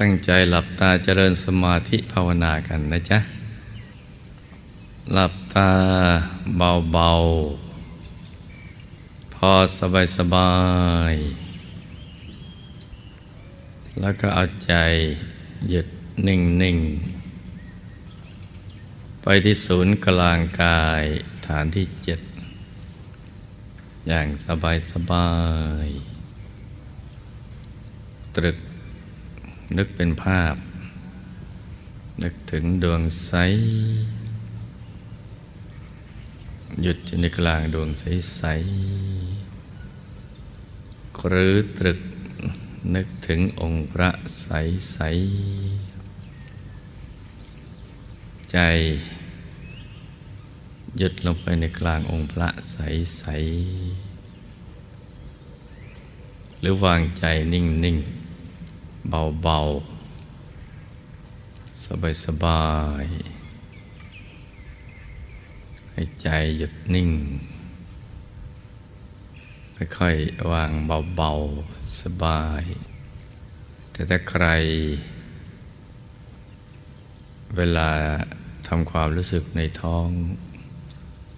ตั้งใจหลับตาเจริญสมาธิภาวนากันนะจ๊ะ หลับตาเบาๆ พอสบายสบายๆแล้วก็เอาใจหยุดนิ่งๆไปที่ศูนย์กลางกายฐานที่เจ็ด อย่างสบายสบายๆตรึก นึกเป็นภาพ นึกถึงดวงใส หยุดอยู่ในกลางดวงใสๆหรือตรึกนึกถึงองค์พระใสใสใจ หยุดลงไปในกลางองค์พระใสใสหรือวางใจนิ่งนิ่ง เบาเบาสบายสบายให้ใจหยุดนิ่ง ค่อยๆ วางเบาๆ สบาย แต่ถ้าใคร เวลาทำความรู้สึกในท้อง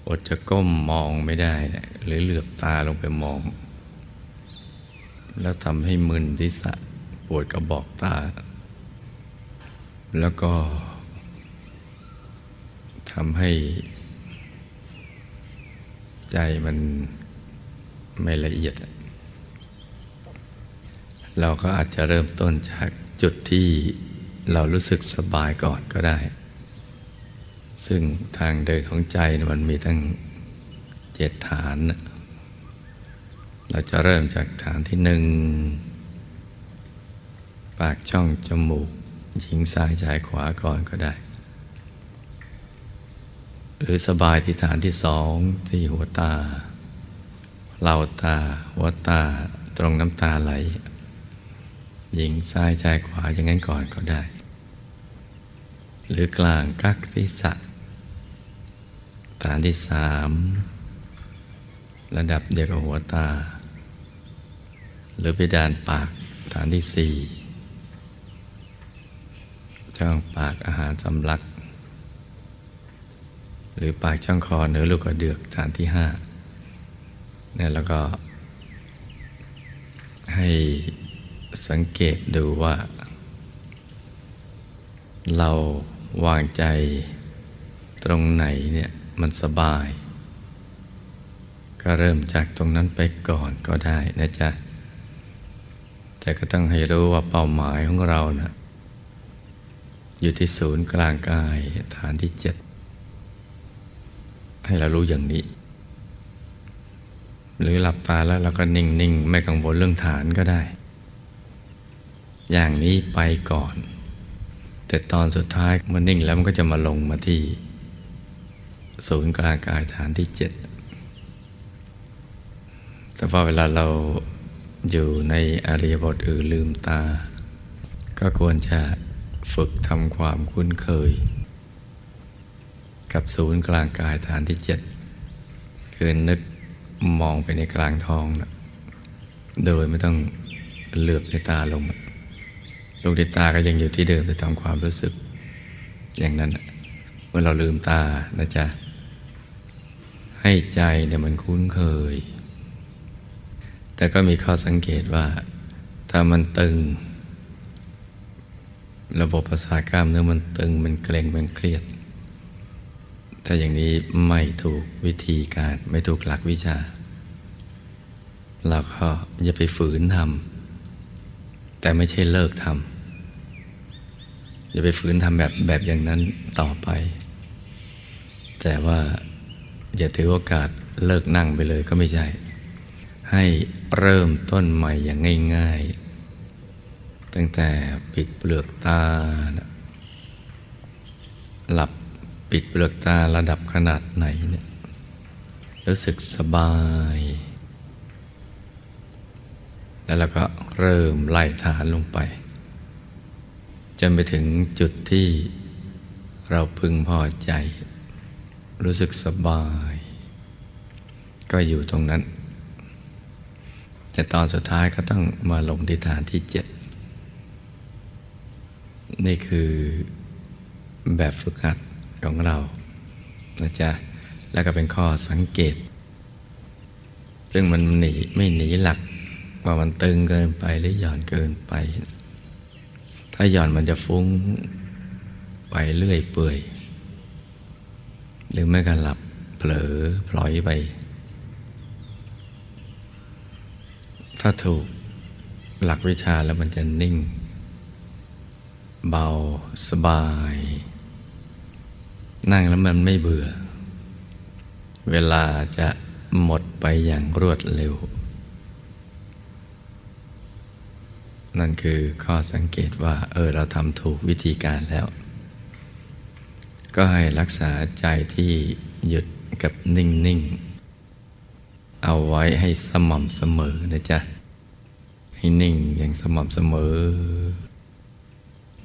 อดจะก้มมองไม่ได้นะหรือเหลือบตาลงไปมอง แล้วทำให้มึนทิศะ ปวดกระบอกตา แล้วก็ทำให้ ใจมันไม่ละเอียด เราก็อาจจะเริ่มต้นจากจุดที่เรารู้สึกสบายก่อนก็ได้ ซึ่งทางเดินของใจมันมีตั้งเจ็ดฐาน เราจะเริ่มจากฐานที่หนึ่ง ปากช่องจมูกหญิงซ้ายชายขวาก่อนก็ได้ หรือสบายที่ฐานที่สองที่หัวตาเหล่าตา หัวตาตรงน้ำตาไหล หญิงซ้ายชายขวาอย่างนั้นก่อนก็ได้ หรือกลางกักศีรษะฐานที่สามระดับเดียวกับหัวตา หรือเพดานปากฐานที่สี่ ช่องปากอาหารสำลัก หรือปากช่องคอเหนือลูกกระเดือกฐานที่ห้าเนี่ยแล้วก็ ให้สังเกตดูว่า เราวางใจตรงไหนเนี่ยมันสบาย ก็เริ่มจากตรงนั้นไปก่อนก็ได้นะจ๊ะแต่ก็ต้องให้รู้ว่าเป้าหมายของเรานะ อยู่ที่ศูนย์กลางกายฐานที่เจ็ดให้เรารู้อย่างนี้ หรือหลับตาแล้วเราก็นิ่งๆ ไม่กังวลเรื่องฐานก็ได้ อย่างนี้ไปก่อน แต่ตอนสุดท้ายมันนิ่งแล้วมันก็จะมาลงมาที่ ศูนย์กลางกายฐานที่เจ็ดแต่พอเวลาเราอยู่ในอริยบทอื่นลืมตา ก็ควรจะ ฝึกทำความคุ้นเคย กับศูนย์กลางกายฐานที่เจ็ดคือนึกมองไปในกลางท้องนะโดยไม่ต้องเหลือบในตาลงลูกในตาก็ยังอยู่ที่เดิมจะทำความรู้สึก อย่างนั้นเมื่อเราลืมตานะจ๊ะให้ใจเนี่ยมันคุ้นเคย แต่ก็มีข้อสังเกตว่า ถ้ามันตึง ระบบประสาทกล้ามเนื้อมันตึงมันเกร็งมันเครียด ถ้าอย่างนี้ไม่ถูกวิธีการไม่ถูกหลักวิชา เราก็อย่าไปฝืนทำแต่ไม่ใช่เลิกทำอย่าไปฝืนทำแบบแบบอย่างนั้นต่อไป แต่ว่าอย่าถือโอกาสเลิกนั่งไปเลยก็ไม่ใช่ ให้เริ่มต้นใหม่อย่างง่าย ๆ ตั้งแต่ปิดเปลือกตา หลับปิดเปลือกตาระดับขนาดไหนเนี่ยรู้สึกสบาย แล้วเราก็เริ่มไล่ฐานลงไป จนไปถึงจุดที่เราพึงพอใจ รู้สึกสบาย ก็อยู่ตรงนั้น แต่ตอนสุดท้ายก็ต้องมาลงที่ฐานที่เจ็ด นี่คือแบบฝึกหัดของเรานะจ๊ะแล้วก็เป็นข้อสังเกต ซึ่งมันหนีไม่หนีหลัก ว่ามันตึงเกินไปหรือหย่อนเกินไป ถ้าหย่อนมันจะฟุ้งไปเรื่อยเปื่อย หรือไม่ก็หลับเผลอพลอยไป ถ้าถูกหลักวิชาแล้วมันจะนิ่ง เบาสบาย นั่งแล้วมันไม่เบื่อ เวลาจะหมดไปอย่างรวดเร็ว นั่นคือข้อสังเกตว่า เออเราทำถูกวิธีการแล้ว ก็ให้รักษาใจที่หยุดกับนิ่งๆเอาไว้ให้สม่ำเสมอนะจ๊ะ ให้นิ่งอย่างสม่ำเสมอ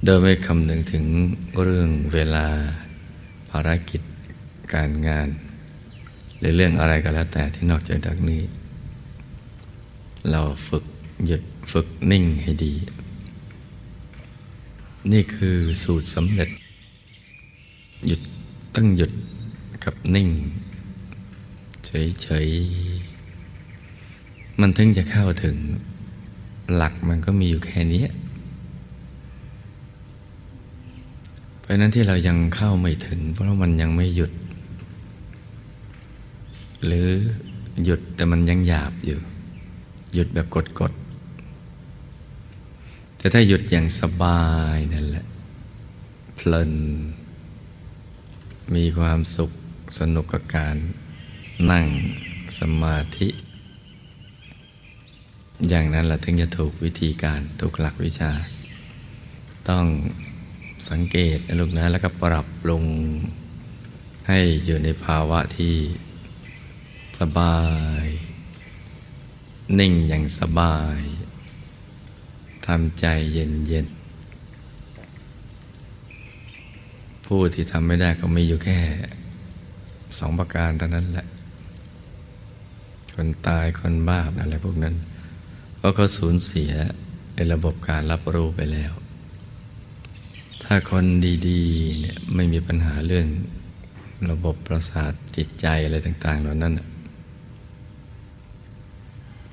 โดยไม่คำนึงถึงเรื่องเวลาภารกิจการงาน หรือเรื่องอะไรก็แล้วแต่ที่นอกจากนี้ เราฝึกหยุดฝึกนิ่งให้ดี นี่คือสูตรสำเร็จ หยุดต้องหยุดกับนิ่ง เฉยๆ มันถึงจะเข้าถึง หลักมันก็มีอยู่แค่นี้ เพราะนั้นที่เรายังเข้าไม่ถึง เพราะว่ามันยังไม่หยุด หรือหยุดแต่มันยังหยาบอยู่ หยุดแบบกดๆแต่ถ้าหยุดอย่างสบายนั่นแหละ เพลิน มีความสุขสนุกกับการนั่งสมาธิ อย่างนั้นแหละถึงจะถูกวิธีการถูกหลักวิชา ต้อง สังเกตนะลูกนะแล้วก็ปรับปรุงให้อยู่ในภาวะที่สบาย นิ่งอย่างสบายทำใจเย็นเย็นๆผู้ที่ทำไม่ได้ก็มีอยู่แค่สองประการเท่านั้นแหละ คนตายคนบ้าอะไรพวกนั้น เพราะเขาสูญเสียในระบบการรับรู้ไปแล้ว ถ้าคนดีๆเนี่ยไม่มีปัญหาเรื่องระบบประสาทจิตใจอะไรต่าง ๆ เหล่านั้น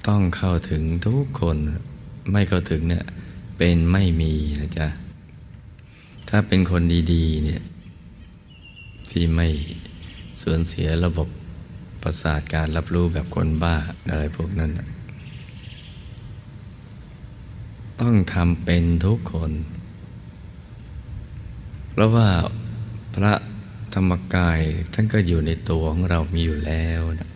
ต้องเข้าถึงทุกคนไม่เข้าถึงเนี่ยเป็นไม่มีนะจ๊ะ ถ้าเป็นคนดีๆเนี่ยที่ไม่สูญเสียระบบประสาทการรับรู้แบบคนบ้าอะไรพวกนั้น ต้องทำเป็นทุกคน ราะว่าพระธรรมกายท่านก็อยู่ในตัวของเรามีอยู่แล้วนะ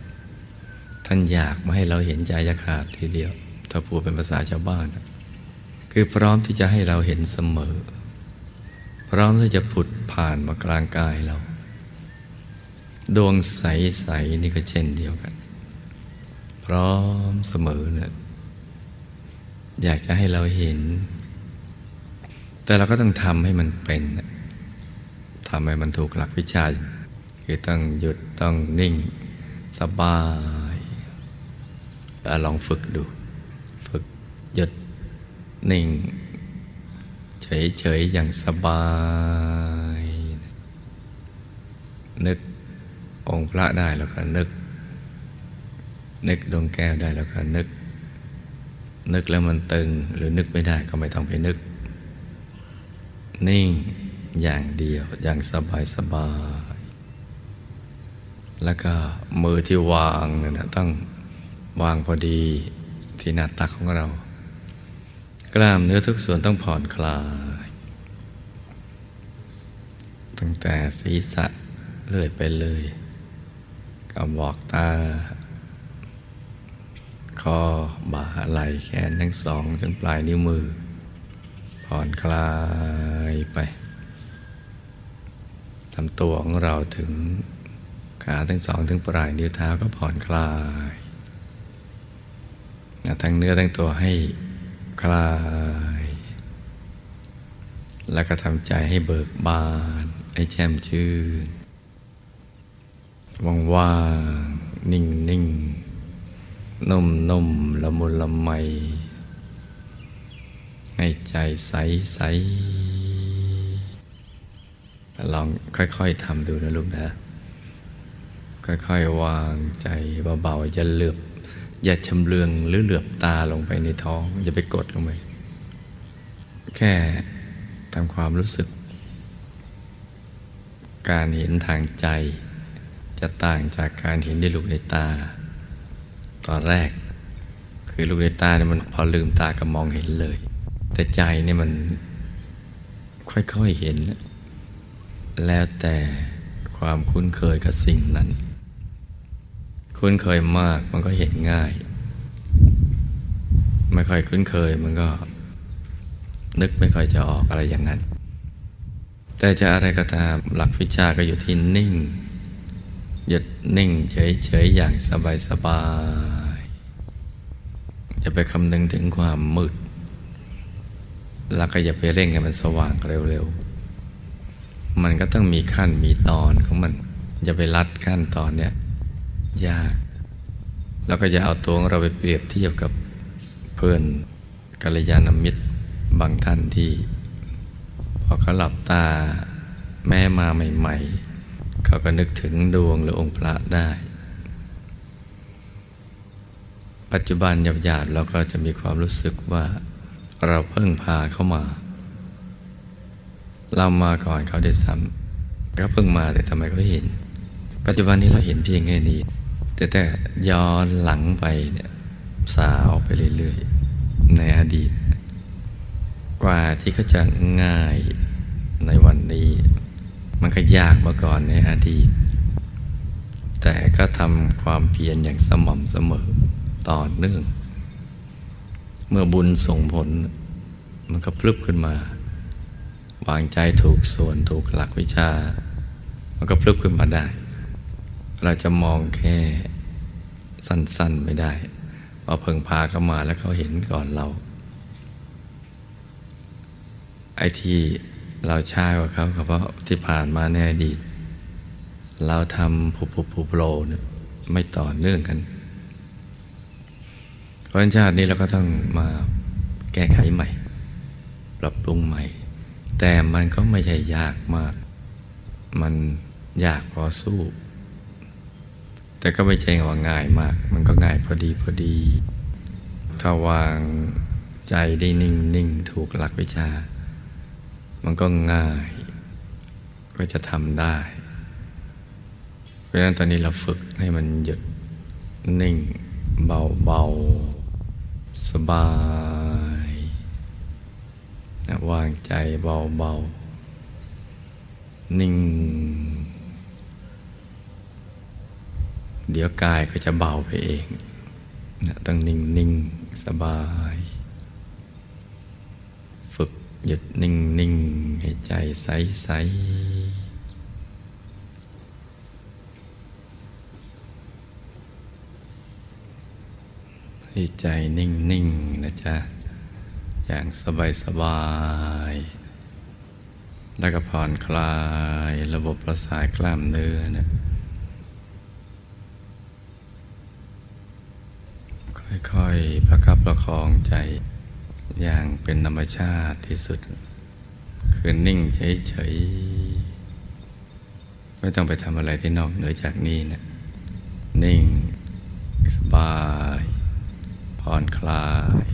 ท่านอยากมาให้เราเห็นใจจะขาดทีเดียว ถ้าพูดเป็นภาษาชาวบ้านนะคือพร้อมที่จะให้เราเห็นเสมอ พร้อมที่จะผุดผ่านมากลางกายเรา ดวงใส ๆ นี่ก็เช่นเดียวกัน พร้อมเสมอเนี่ยอยากจะให้เราเห็น แต่เราก็ต้องทำให้มันเป็น ทำให้มันถูกหลักวิชาคือต้องหยุดต้องนิ่งสบายอลองฝึกดู ฝึกหยุดนิ่ง เฉยๆ อย่างสบาย นึกองค์พระได้แล้วก็นึก นึกดวงแก้วได้แล้วก็นึก นึกแล้วมันตึงหรือนึกไม่ได้ก็ไม่ต้องไปนึก นิ่ง อย่างเดียวอย่างสบายสบาย แล้วก็มือที่วางเนี่ยนะต้องวางพอดีที่หน้าตักของเรา กล้ามเนื้อทุกส่วนต้องผ่อนคลาย ตั้งแต่ศีรษะเลื่อยไปเลยกระบอกตา คอบ่าไหล่แขนทั้งสองจนปลายนิ้วมือ ผ่อนคลายไป ลำตัวของเราถึงขาทั้งสองถึงปลายนิ้วเท้าก็ผ่อนคลายทั้งเนื้อทั้งตัวให้คลาย แล้วก็ทำใจให้เบิกบาน ให้แช่มชื่น ว่างๆ นิ่งนิ่งนุ่มนุ่มละมุนละไม ให้ใจใสใส ลองค่อยๆทำดูนะลูกนะ ค่อยๆวางใจเบาๆอย่าเหลือบอย่าชำเลืองหรือเหลือบตาลงไปในท้อง อย่าไปกดลงไป แค่ทำความรู้สึก การเห็นทางใจ จะต่างจากการเห็นด้วยลูกในตา ตอนแรก คือลูกในตาเนี่ยมันพอลืมตาก็มองเห็นเลย แต่ใจเนี่ยมันค่อยๆเห็น แล้วแต่ความคุ้นเคยกับสิ่งนั้น คุ้นเคยมากมันก็เห็นง่าย ไม่ค่อยคุ้นเคยมันก็ นึกไม่ค่อยจะออกอะไรอย่างนั้น แต่จะอะไรก็ตามหลักวิชาก็อยู่ที่นิ่ง หยุดนิ่งเฉยๆอย่างสบายๆจะไปคำนึงถึงความมืด แล้วก็อย่าไปเร่งให้มันสว่างเร็วๆ มันก็ต้องมีขั้นมีตอนของมันอย่าไปรัดขั้นตอนเนี่ยยาก แล้วก็อย่าเอาตัวของเราไปเปรียบเทียบกับเพื่อนกัลยาณมิตรบางท่านที่ พอเขาหลับตาแม่มาใหม่ๆ เขาก็นึกถึงดวงหรือองค์พระได้ ปัจจุบันหยาบๆเราก็จะมีความรู้สึกว่าเราเพิ่งพาเขามา เรามาก่อนเขาได้ซ้ำเขาเพิ่งมาแต่ทำไมเขาเห็น ปัจจุบันนี้เราเห็นเพียงแค่นี้ แต่แต่ย้อนหลังไปเนี่ยสาวไปเรื่อยๆ ในอดีต กว่าที่เขาจะง่ายในวันนี้ มันก็ยากมาก่อนในอดีต แต่ก็ทำความเพียรอย่างสม่ำเสมอต่อเนื่อง เมื่อบุญส่งผล มันก็พลึบขึ้นมา วางใจถูกส่วนถูกหลักวิชา มันก็พลึบขึ้นมาได้ เราจะมองแค่สั้นๆไม่ได้ว่าเพิ่งพาเข้ามาแล้วเขาเห็นก่อนเรา ไอ้ที่เราช้ากว่าเขาเพราะที่ผ่านมาในอดีตเราทำผูผูผูโปรเนี่ยไม่ต่อเนื่องกัน เพราะฉะนั้นชาตินี้เราก็ต้องมาแก้ไขใหม่ ปรับปรุงใหม่ แต่มันก็ไม่ใช่ยากมาก มันยากพอสู้ แต่ก็ไม่ใช่ว่าง่ายมาก มันก็ง่ายพอดีพอดี ถ้าวางใจได้นิ่งนิ่งถูกหลักวิชา มันก็ง่าย ก็จะทำได้ เพราะฉะนั้นตอนนี้เราฝึกให้มันหยุดนิ่งเบาเบาสบาย นะวางใจเบาเบาๆ นิ่ง เดี๋ยวกายก็จะเบาไปเองนะต้องนิ่งนิ่งสบาย ฝึกหยุดนิ่งนิ่งให้ใจใสใสให้ใจนิ่งนิ่งนะจ๊ะ อย่างสบายสบาย แล้วก็ผ่อนคลายระบบประสาทกล้ามเนื้อนะค่อยๆประคับประคองใจอย่างเป็นธรรมชาติที่สุด คือนิ่งเฉยๆ ไม่ต้องไปทำอะไรที่นอกเหนือจากนี้นะนิ่ง สบาย ผ่อนคลาย